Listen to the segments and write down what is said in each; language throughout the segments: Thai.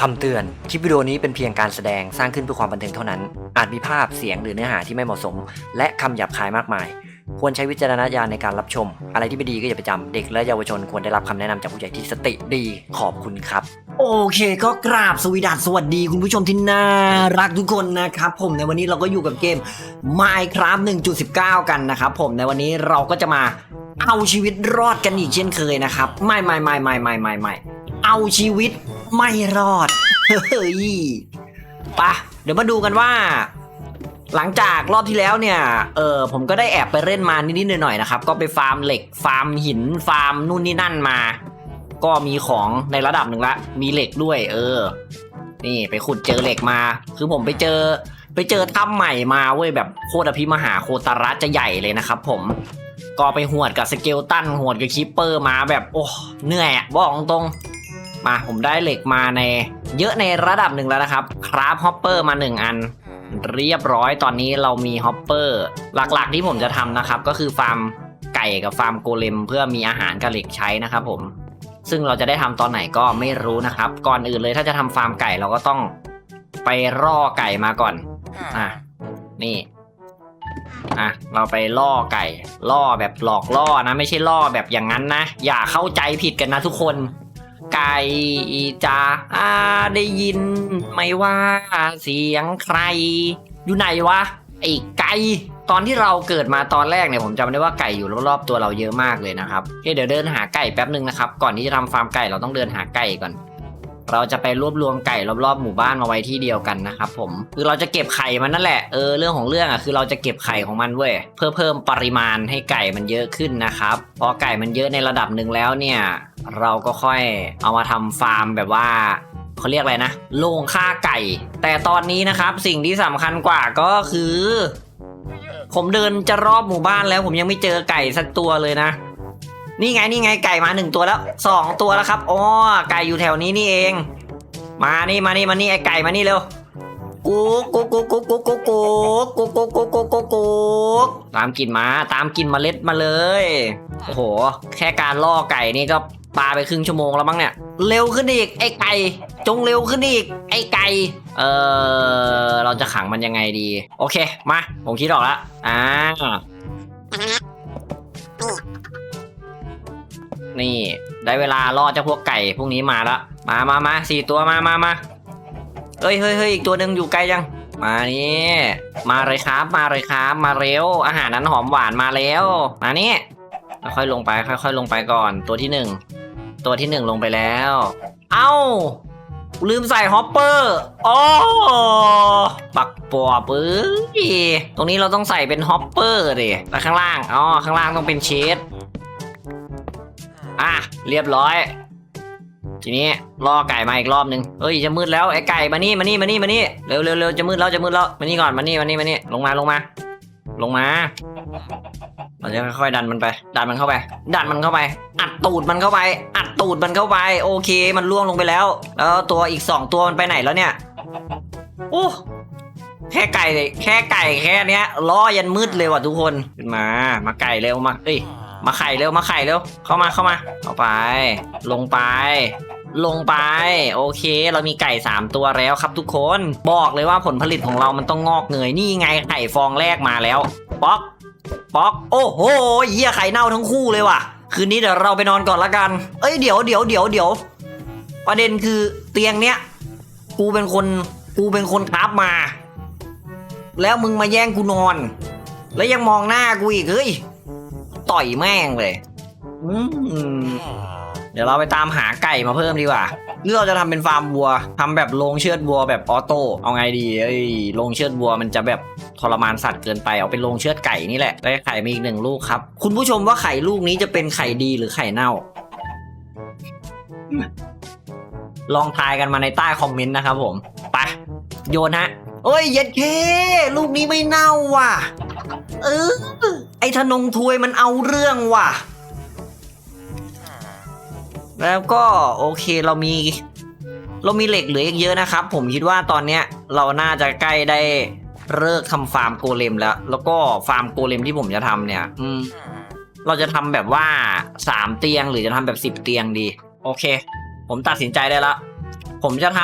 คำเตือน คลิปวิดีโอนี้เป็นเพียงการแสดงสร้างขึ้นเพื่อความบันเทิงเท่านั้น อาจมีภาพ เสียงหรือเนื้อหาที่ไม่เหมาะสม และคำหยาบคายมากมาย ควรใช้วิจารณญาณในการรับชม อะไรที่ไม่ดีก็อย่าไปจำ เด็กและเยาวชนควรได้รับคำแนะนำจากผู้ใหญ่ที่สติดี ขอบคุณครับ โอเค ก็กราบสวีดัสสวัสดีคุณผู้ชมที่น่ารักทุกคนนะครับ ผมในวันนี้เราก็อยู่กับเกม Minecraft 1.19 กันนะครับผมในวันนี้เราก็จะมาเอาชีวิตรอดกันอีกเช่นเคยนะครับ ไม่ไม่ไม่ไม่ไม่ไม่ไม่เอาชีวิต ไม่รอด เฮ้ยปะเดี๋ยวมาดูกันว่า หลังจากรอบที่แล้วเนี่ย เออผมก็ได้แอบไปเล่นมานิดๆหน่อยๆนะครับ ก็ไปฟาร์มเหล็ก ฟาร์มหิน ฟาร์มนู่นนี่นั่นมา ก็มีของในระดับหนึ่งละ มีเหล็กด้วย เออ นี่ไปขุดเจอเหล็กมา คือผมไปเจอ ไปเจอถ้ำใหม่มาเว้ยแบบโคตรอภิมหาโคตรรัสจะใหญ่เลยนะครับ ผมก็ไปหวดกับสเกลตันหวดกับคิปเปอร์มาแบบโอ้เหนื่อยอะบอกตรง มาผมได้เหล็กมาใน เยอะในระดับหนึ่งแล้วนะครับ คราฟฮอปเปอร์มาหนึ่งอัน เรียบร้อยตอนนี้เรามีฮอปเปอร์หลักๆที่ผมจะทำนะครับ ก็คือฟาร์มไก่กับฟาร์มโกเลม เพื่อมีอาหารกับเหล็กใช้นะครับผมซึ่งเราจะได้ทำตอนไหนก็ไม่รู้นะครับ ก่อนอื่นเลยถ้าจะทำฟาร์มไก่เราก็ต้องไปล่อไก่มาก่อน อะ นี่ อะ เราไปล่อไก่ ล่อแบบหลอกล่อนะ ไม่ใช่ล่อแบบอย่างนั้นนะ อย่าเข้าใจผิดกันนะทุกคน ไก่จะอ่าได้ยินไหม่ว่าเสียงใคร อยู่ไหนวะไอ้ไก่ตอนที่เราเกิดมาตอนแรกเนี่ยผมจำได้ว่าไก่อยู่รอบๆตัวเราเยอะมากเลยนะครับเฮ้เดี๋ยวเดินหาไก่แป๊บหนึ่งนะครับ ก่อนที่จะทำฟาร์มไก่เราต้องเดินหาไก่ก่อน เราจะไปรวบรวมไก่รอบๆหมู่บ้านมาไว้ที่เดียวกันนะครับผมคือเราจะเก็บไข่มันนั่นแหละเออเรื่องของเรื่องอะคือเราจะเก็บไข่ของมันเว้ยเพื่อเพิ่มปริมาณให้ไก่มันเยอะขึ้นนะครับพอไก่มันเยอะในระดับหนึ่งแล้วเนี่ยเราก็ค่อยเอามาทำฟาร์มแบบว่าเขาเรียกอะไรนะโรงฆ่าไก่ แต่ตอนนี้นะครับสิ่งที่สำคัญกว่าก็คือ ผมเดินจะรอบหมู่บ้านแล้วผมยังไม่เจอไก่สักตัวเลยนะ นี่ไงนี่ไงไก่มาหนึ่งตัวแล้วสองตัวแล้วครับอ๋อไก่อยู่แถวนี้นี่เอง มานี่มานี่มานี่ไอไก่มานี่เร็วกุ๊กกุ๊กกุ๊กกุ๊กกุ๊กกุ๊กกุ๊กกุ๊กกุ๊กกุ๊กกุ๊กกุ๊กกุ๊กตามกลินมาตามกลินเมล็ดมาเลยโอ้โห แค่การล่อไก่นี่ก็ปาไปครึ่งชั่วโมงแล้วมั้งเนี่ย เร็วขึ้นอีกไอไก่ จงเร็วขึ้นอีก ไอไก่เออเราจะขังมันยังไงดี โอเค มา ผมคิดออกแล้วอ่า นี่ ได้เวลาล่อเจ้าพวกไก่พวกนี้มาแล้วมามามาสี่ตัวมามามาเฮ้ยเฮ้ยเฮ้ยอีกตัวหนึ่งอยู่ไกลจัง มานี่มาเลยครับ มาเลยครับ มาเร็ว อาหารนั้นหอมหวานมาแล้ว มานี่ค่อยๆลงไป ค่อยๆลงไปก่อน ตัวที่หนึ่งตัวที่หนึ่งลงไปแล้ว เอ้า ลืมใส่ฮอปเปอร์โอ้ปักปอปื้ยตรงนี้เราต้องใส่เป็นฮอปเปอร์ดิแล้วข้างล่าง อ๋อ ข้างล่างต้องเป็นเชด อะเรียบร้อย ทีนี้ล่อไก่มาอีกรอบนึงเอ้ยจะมืดแล้วไอ้ไก่มานี่มานี่มานี่มานี่เร็วเร็วเร็วจะมืดแล้วจะมืดแล้วมานี่ก่อนมานี่มานี่มานี่ลงมาลงมา ลงมาเราจะค่อยๆดันมันไป ดันมันเข้าไป ดันมันเข้าไป อัดตูดมันเข้าไป อัดตูดมันเข้าไป โอเค มันล่วงลงไปแล้ว แล้วตัวอีกสองตัวมันไปไหนแล้วเนี่ยโอ้แค่ไก่เลยแค่ไก่แค่เนี้ยล่อยันมืดเลยว่ะทุกคนขึ้นมา มาไก่เร็วมาเอ้ย มาไข่เร็วมาไข่เร็วเข้ามาเข้ามาเข้าไป ลงไป ลงไป โอเค เรามีไก่สามตัวแล้วครับทุกคนบอกเลยว่าผลผลิตของเรามันต้องงอกเงยนี่ไงไข่ฟองแรกมาแล้วป๊อกป๊อกโอ้โหเหี้ยไข่เน่าทั้งคู่เลยว่ะ คืนนี้เดี๋ยวเราไปนอนก่อนละกัน เอ้ยเดี๋ยวเดี๋ยวเดี๋ยวเดี๋ยวประเด็นคือเตียงเนี้ยกูเป็นคนกูเป็นคนคราฟมา แล้วมึงมาแย่งกูนอน แล้วยังมองหน้ากูอีกเฮ้ย ต่อยแม่งเลยอืมเดี๋ยวเราไปตามหาไก่มาเพิ่มดีกว่าหรือเราจะทำเป็นฟาร์มวัวทำแบบโรงเชือดวัวแบบออโต้เอาไงดีเอ้ยโรงเชือดวัวมันจะแบบทรมานสัตว์เกินไปเอาเป็นโรงเชือดไก่นี่แหละได้ไข่มาอีกหนึ่งลูกครับ คุณผู้ชมว่าไข่ลูกนี้จะเป็นไข่ดีหรือไข่เน่า ลองทายกันมาในใต้คอมเมนต์นะครับผมไปโยนฮะเอ้ยเย็ดเค ลูกนี้ไม่เน่าว่ะ เออ ไอ้ธนงทวยมันเอาเรื่องว่ะ แล้วก็โอเคเรามี เรามีเหล็กเหลืออีกเยอะนะครับ ผมคิดว่าตอนเนี้ยเราน่าจะใกล้ได้เลิกทำฟาร์มโกเลมแล้ว แล้วก็ฟาร์มโกเลมที่ผมจะทำเนี่ย อืม เราจะทำแบบว่าสามเตียงหรือจะทำแบบสิบเตียงดี โอเค ผมตัดสินใจได้แล้วผมจะท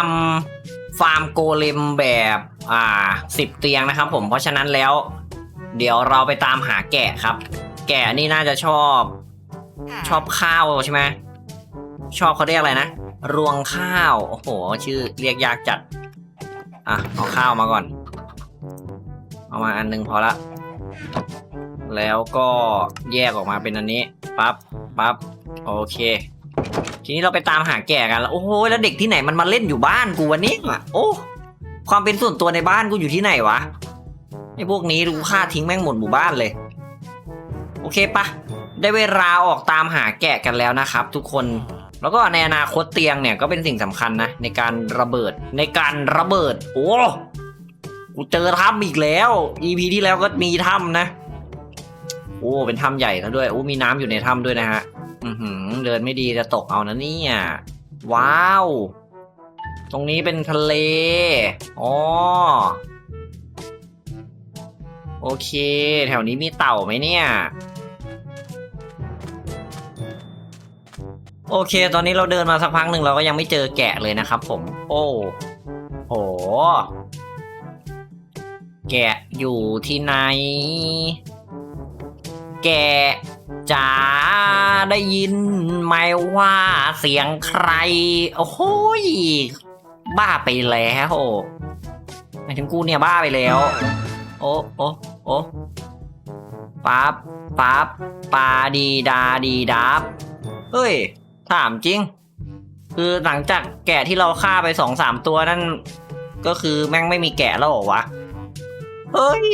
ำฟาร์มโกเลมแบบอ่าสิบเตียงนะครับผมเพราะฉะนั้นแล้ว เดี๋ยวเราไปตามหาแกะครับ แกะนี่น่าจะชอบ ชอบข้าวใช่ไหมชอบเขาเรียกอะไรนะ รวงข้าว โอ้โห ชื่อเรียกยากจัด อะ เอาข้าวมาก่อน เอามาอันหนึงพอละ แล้วก็แยกออกมาเป็นอันนี้ปั๊บปั๊บโอเค ทีนี้เราไปตามหาแก่กันแล้วโอ้โหแล้วเด็กที่ไหนมันมาเล่นอยู่บ้านกูวันนี้อะโอ้ความเป็นส่วนตัวในบ้านกูอยู่ที่ไหนวะไอ้ พวกนี้กูฆ่าทิ้งแม่งหมดหมู่บ้านเลย โอเคปะได้เวลาออกตามหาแกะกันแล้วนะครับ ทุกคนแล้วก็ในอนาคตเตียงเนี่ยก็เป็นสิ่งสำคัญนะ ในการระเบิดในการระเบิด โอ้กูเจอถ้ำอีกแล้ว EP ที่แล้วก็มีถ้ำนะ โอ้เป็นถ้ำใหญ่แล้วด้วยโอ้มีน้ำอยู่ในถ้ำด้วยนะฮะอือหือเดินไม่ดีจะตกเอานะเนี่ยว้าว ตรงนี้เป็นทะเลอ๋อ โอเค แถวนี้มีเต่าไหมเนี่ย โอเค ตอนนี้เราเดินมาสักพักหนึ่งเราก็ยังไม่เจอแกะเลยนะครับผม โอ้โห แกะอยู่ที่ไหน แกะจ๋าได้ยินไหมว่าเสียงใคร โอ้โหยบ้าไปแล้วหมายถึงกูเนี่ยบ้าไปแล้ว โอ้โอ้ โอ้ปั๊บปั๊บปาดีดาดีดับเฮ้ย ถามจริง คือหลังจากแกะที่เราฆ่าไปสองสามตัวนั่น ก็คือแม่งไม่มีแกะแล้วเหรอวะ เฮ้ย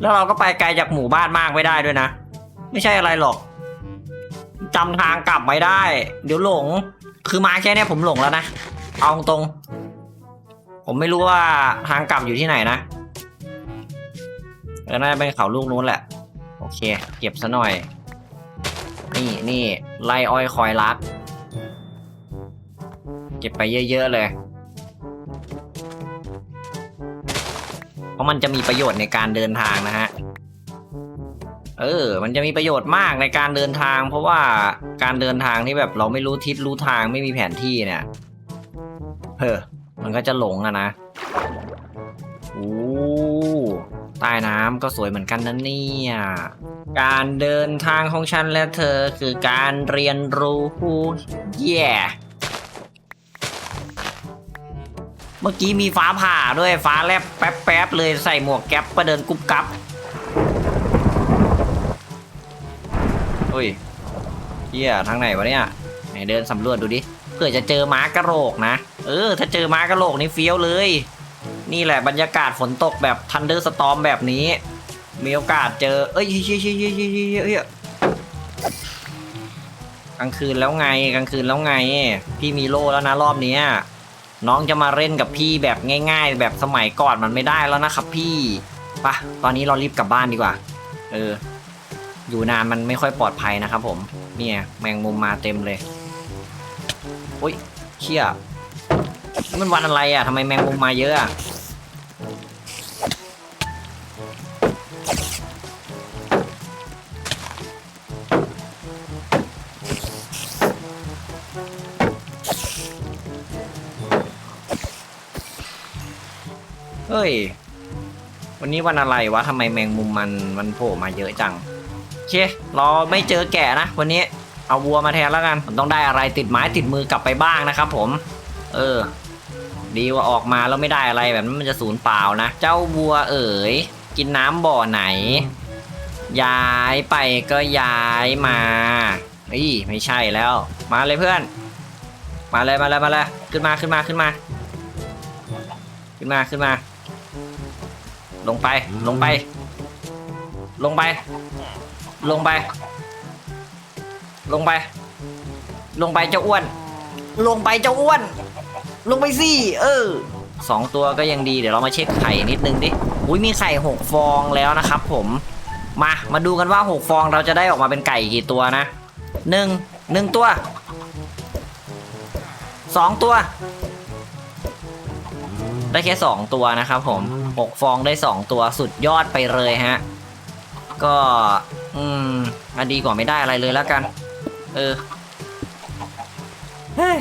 แล้วเราก็ไปไกลจากหมู่บ้านมากไม่ได้ด้วยนะ ไม่ใช่อะไรหรอกจำทางกลับไม่ได้ เดี๋ยวหลง คือมาแค่เนี้ยผมหลงแล้วนะ เอาตรง ผมไม่รู้ว่าทางกลับอยู่ที่ไหนนะ แล้วน่าจะเป็นเขาลูกนู้นแหละ โอเค เก็บซะหน่อย นี่นี่ไล่อ้อยคอยรัก เก็บไปเยอะๆเลย เพราะมันจะมีประโยชน์ในการเดินทางนะฮะ เออ มันจะมีประโยชน์มากในการเดินทาง เพราะว่าการเดินทางที่แบบเราไม่รู้ทิศรู้ทางไม่มีแผนที่เนี่ยเฮ้อมันก็จะหลงอะนะโอ้ ใต้น้ำก็สวยเหมือนกันนะเนี่ย การเดินทางของฉันและเธอคือการเรียนรู้แย่เมื่อกี้มีฟ้าผ่าด้วยฟ้าแลบแป๊บๆเลยใส่หมวกแก๊ปก็เดินกุ๊บกับเฮ้ยเฮียทางไหนวะเนี่ยไหนเดินสำรวจดูดิเผื่อจะเจอม้ากระโหลกนะ เออ ถ้าเจอม้ากระโหลกนี่เฟี้ยวเลย นี่แหละบรรยากาศฝนตกแบบทันเดอร์สตอมแบบนี้ มีโอกาสเจอ เอ้ยเฮ้ยเฮ้ยเฮ้ยเฮ้ยเฮ้ยยยกลางคืนแล้วไงกลางคืนแล้วไง พี่มีโล่แล้วนะรอบนี้น้องจะมาเล่นกับพี่แบบง่าย ๆ แบบสมัยก่อนมันไม่ได้แล้วนะครับ พี่ปะตอนนี้เรารีบกลับบ้านดีกว่า เออ อยู่นานมันไม่ค่อยปลอดภัยนะครับ ผม เนี่ยแมงมุมมาเต็มเลยโอ้ยเชี่ยมันวันอะไรอะทำไมแมงมุมมาเยอะ เฮ้ย วันนี้วันอะไรวะทำไมแมงมุมมันมันโผล่มาเยอะจังโอเคเราไม่เจอแกะนะ วันนี้เอาวัวมาแทนแล้วกันมันต้องได้อะไรติดไม้ติดมือกลับไปบ้างนะครับผม เออ ดีว่าออกมาแล้วไม่ได้อะไรแบบนั้นมันจะสูญเปล่านะ เจ้าวัวเอ๋ย กินน้ำบ่อไหน ย้ายไปก็ย้ายมาอ้ยไม่ใช่แล้ว มาเลยเพื่อน มาเลยมาเลยมาเลยขึ้นมาขึ้นมาขึ้นมา ขึ้นมาขึ้นมา ลงไป ลงไป ลงไป ลงไป ลงไป ลงไปเจ้าอ้วน ลงไปเจ้าอ้วน ลงไปสิ เออสองตัวก็ยังดีเดี๋ยวเรามาเช็คไข่นิดนึงดิ อุ้ยมีไข่หกฟองแล้วนะครับผม มา มาดูกันว่าหกฟองเราจะได้ออกมาเป็นไก่กี่ตัวนะหนึ่งหนึ่งตัวสองตัว ได้แค่สองตัวนะครับผมหกฟองได้สองตัวสุดยอดไปเลยฮะ ก็ อืมมาดีกว่าไม่ได้อะไรเลยแล้วกัน เออเฮ้ย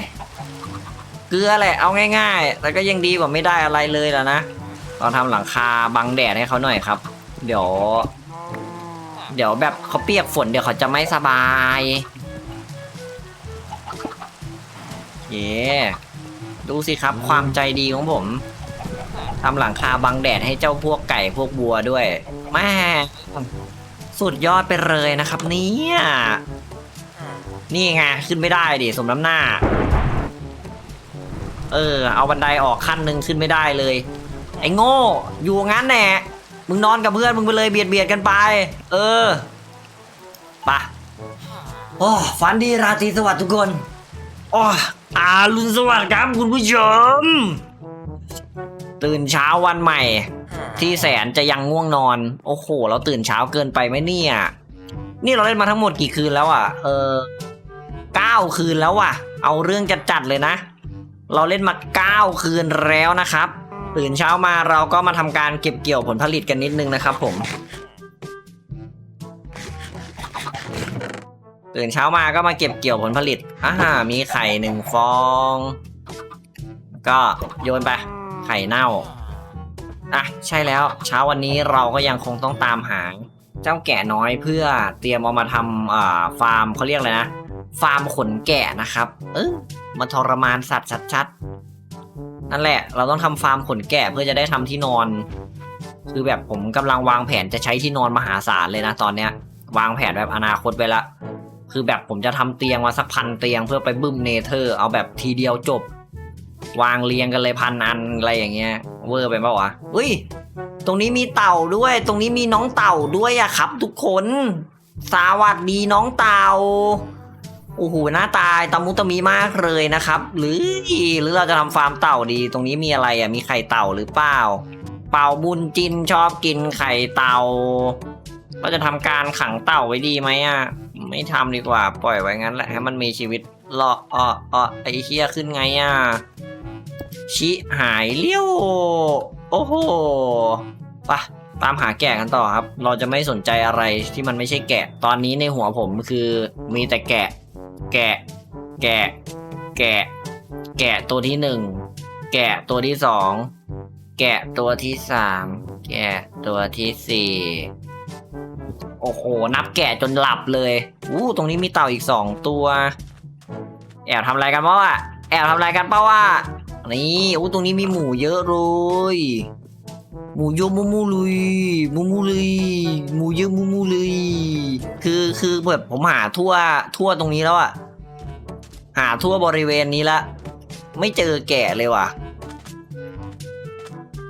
เกลือแหละเอาง่าย ๆ แต่ก็ยังดีกว่าไม่ได้อะไรเลยแล้วนะเราทำหลังคาบังแดดให้เขาหน่อยครับ เดี๋ยว เดี๋ยวแบบเขาเปียกฝนเดี๋ยวเขาจะไม่สบายเย่ดูสิครับความใจดีของผม ทำหลังคาบังแดดให้เจ้าพวกไก่พวกบัวด้วยแม่สุดยอดไปเลยนะครับเนี่ยนี่ไงขึ้นไม่ได้ดิสมน้ำหน้า เออ เอาบันไดออกขั้นหนึ่งขึ้นไม่ได้เลย ไอ้โง่ อยู่งั้นแน่มึงนอนกับเพื่อนมึงไปเลยเบียดเบียดกันไป เออปะโอ้ฝันดีราตรีสวัสดิ์ทุกคนโอ้อารุณสวัสดิ์ครับคุณผู้ชม ตื่นเช้าวันใหม่ ที่แสนจะยังง่วงนอน โอ้โห เราตื่นเช้าเกินไปไหมเนี่ย นี่เราเล่นมาทั้งหมดกี่คืนแล้วอะ เออเก้าคืนแล้วอะ เอาเรื่องจัดๆเลยนะ เราเล่นมาเก้าคืนแล้วนะครับ ตื่นเช้ามาเราก็มาทำการเก็บเกี่ยวผลผลิตกันนิดนึงนะครับ ผม ตื่นเช้ามาก็มาเก็บเกี่ยวผลผลิตอ่ามีไข่หนึ่งฟอง ก็โยนไปไข่เน่าอะใช่แล้วเช้าวันนี้เราก็ยังคงต้องตามหาเจ้าแกะน้อยเพื่อเตรียมเอามาทำอ่าฟาร์มเขาเรียกอะไรนะ ฟาร์มขนแกะนะครับ เออมาทรมานสัตว์ชัดๆนั่นแหละ เราต้องทำฟาร์มขนแกะเพื่อจะได้ทำที่นอน คือแบบผมกำลังวางแผนจะใช้ที่นอนมหาศาลเลยนะตอนเนี้ย วางแผนแบบอนาคตไปละคือแบบผมจะทำเตียงมาสักพันเตียงเพื่อไปบึ้มเนเธอร์ เอาแบบทีเดียวจบ วางเรียงกันเลยพันอันอะไรอย่างเงี้ยเวอร์ไปปะวะอุ้ย ตรงนี้มีเต่าด้วย ตรงนี้มีน้องเต่าด้วยอะครับ ทุกคน สวัสดีน้องเต่าโอ้โหหน้าตาตามุตะมีมากเลยนะครับ หรือหรือเราจะทำฟาร์มเต่าดี ตรงนี้มีอะไรอะมีไข่เต่าหรือเปล่า เป่าบุญจินชอบกินไข่เต่าเราจะทำการขังเต่าไว้ดีไหมอะไม่ทำดีกว่า ปล่อยไว้งั้นแหละให้มันมีชีวิตรออ้ออ้อไอ้เฮียขึ้นไงอะ ชิหายเลี้ยว โอ้โหไปะตามหาแกะกันต่อครับ เราจะไม่สนใจอะไรที่มันไม่ใช่แกะ ตอนนี้ในหัวผมคือมีแต่แกะ แกะ แกะ แกะ แกะตัวที่หนึ่ง แกะตัวที่สอง แกะตัวที่สาม แกะตัวที่สี่ โอ้โห นับแกะจนหลับเลย อู้ตรงนี้มีเต่าอีกสองตัว แอบทำอะไรกันเปล่าวะแอบทำอะไรกันเปล่าวะ นี่โอ้ตรงนี้มีหมูเยอะเลยหมูเยอะมูมูลุยมูมูลุยหมูเยอะมูมูลุยคือคือแบบผมหาทั่วทั่วตรงนี้แล้วอะหาทั่วบริเวณนี้ละ ไม่เจอแก่เลยว่ะ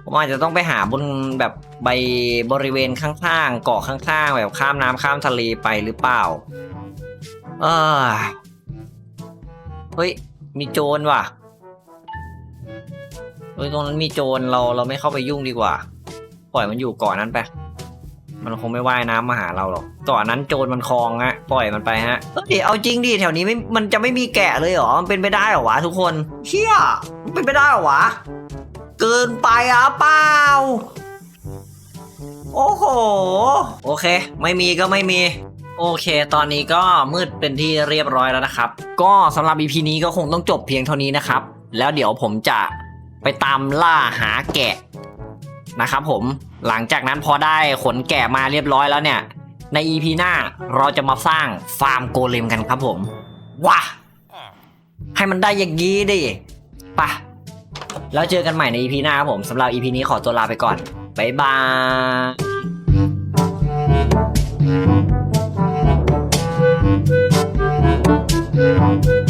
ผมอาจจะต้องไปหาบนแบบใบบริเวณข้างๆเกาะข้างๆแบบข้ามน้ำข้ามทะเลไปหรือเปล่า เออเฮ้ยมีโจรว่ะ เฮ้ยตรงนั้นมีโจรเราเราไม่เข้าไปยุ่งดีกว่า ปล่อยมันอยู่เกาะนั้นไปมันคงไม่ว่ายน้ำมาหาเราหรอกเกาะนั้นโจรมันคลองฮะปล่อยมันไปฮะเฮ้ยเอาจริงดิแถวนี้ไม่มันจะไม่มีแกะเลยเหรอมันเป็นไปได้เหรอวะทุกคนเชี่ยมันเป็นไปได้เหรอวะเกินไปอะเปล่าโอ้โห โอเค ไม่มีก็ไม่มี โอเค ตอนนี้ก็มืดเป็นที่เรียบร้อยแล้วนะครับ ก็สำหรับ EP นี้ก็คงต้องจบเพียงเท่านี้นะครับ แล้วเดี๋ยวผมจะ ไปตามล่าหาแกะนะครับผมหลังจากนั้นพอได้ขนแกะมาเรียบร้อยแล้วเนี่ย ในอีพีหน้าเราจะมาสร้างฟาร์มโกเลมกันครับผมว้าให้มันได้อย่างงี้ดิไปแล้วเจอกันใหม่ในอีพีหน้าครับผมสำหรับอีพีนี้ขอตัวลาไปก่อนบายบาย嗯。